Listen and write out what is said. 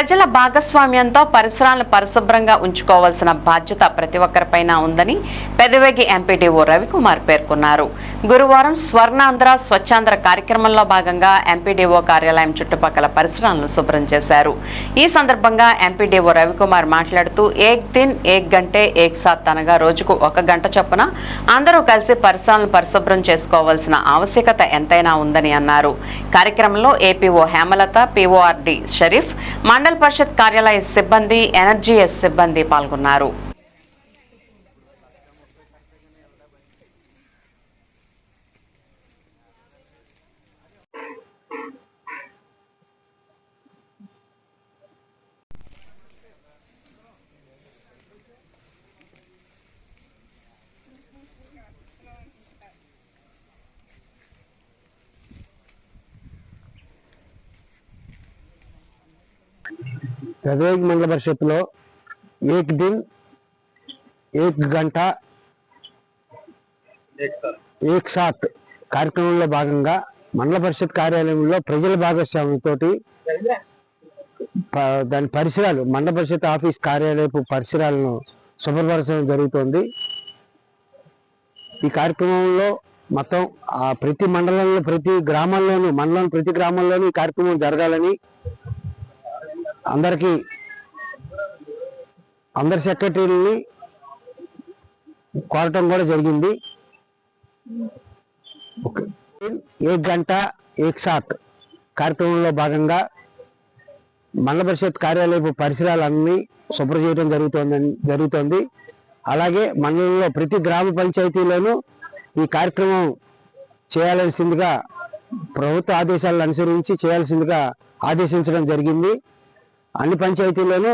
ప్రజల భాగస్వామ్యంతో పరిసరాలను పరిశుభ్రంగా ఉంచుకోవాల్సిన బాధ్యత ప్రతి ఒక్కరిపైన ఉందని పెదవేగి ఎంపీడీఓ రవికుమార్ పేర్కొన్నారు. గురువారం స్వర్ణాంధ్ర స్వచ్ఛాంధ్ర కార్యక్రమంలో భాగంగా ఎంపీడీఓ కార్యాలయం చుట్టుపక్కల పరిసరాలను శుభ్రం చేశారు. ఈ సందర్భంగా ఎంపీడీఓ రవికుమార్ మాట్లాడుతూ ఏక్ దిన్ ఏక్ గంటే ఏక్ సాత్ అనగా రోజుకు ఒక గంట చొప్పున అందరూ కలిసి పరిసరాలను పరిశుభ్రం చేసుకోవాల్సిన ఆవశ్యకత ఎంతైనా ఉందని అన్నారు. కార్యక్రమంలో ఏపీఓ హేమలత పీఓఆర్డి షరీఫ్ మండల పరిషత్ కార్యాలయ సిబ్బంది ఎనర్జీఎస్ సిబ్బంది పాల్గొన్నారు. పెదవేగి మండల పరిషత్తులో ఏక్ దిన్ ఏక్ గంట ఏక్ సాత్. కార్యక్రమంలో భాగంగా మండల పరిషత్ కార్యాలయంలో ప్రజల భాగస్వామ్యంతో దాని పరిసరాలు మండల పరిషత్ ఆఫీస్ కార్యాలయపు పరిసరాలను శుభ్రపరచడం జరుగుతోంది. ఈ కార్యక్రమంలో మొత్తం ఆ ప్రతి మండలంలో ప్రతి గ్రామంలోనూ మండలం ప్రతి గ్రామంలోనూ ఈ కార్యక్రమం జరగాలని అందరికీ అందరి సెక్రటరీని కోరటం కూడా జరిగింది. ఏక్ గంట ఏక్ సాత్ కార్యక్రమంలో భాగంగా మండల పరిషత్ కార్యాలయపు పరిసరాలన్నీ శుభ్రం చేయడం జరుగుతోంది జరుగుతోంది. అలాగే మండలంలో ప్రతి గ్రామ పంచాయతీలోనూ ఈ కార్యక్రమం చేయాల్సిందిగా ప్రభుత్వ ఆదేశాలను అనుసరించి చేయాల్సిందిగా ఆదేశించడం జరిగింది. అన్ని పంచాయతీల్లోనూ